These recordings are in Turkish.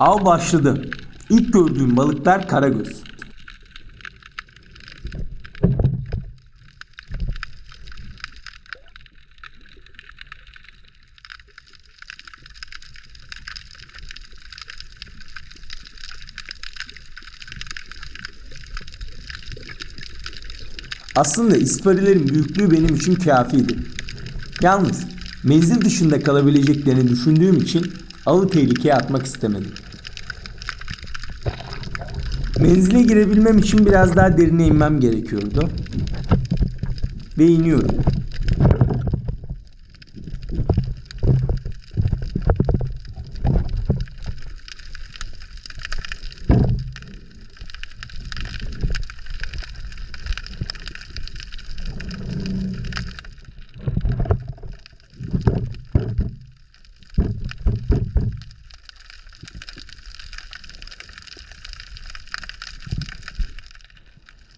Av başladı. İlk gördüğüm balıklar karagöz. Aslında isparilerin büyüklüğü benim için kafiydi. Yalnız menzil dışında kalabileceklerini düşündüğüm için avı tehlikeye atmak istemedim. Menzile girebilmem için biraz daha derine inmem gerekiyordu. Ve iniyorum.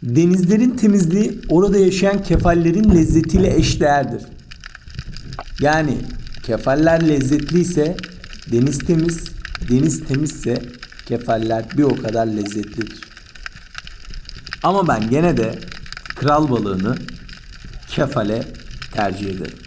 Denizlerin temizliği orada yaşayan kefallerin lezzetiyle eşdeğerdir. Yani kefaller lezzetliyse deniz temiz, deniz temizse kefaller bir o kadar lezzetlidir. Ama ben gene de kral balığını kefale tercih ederim.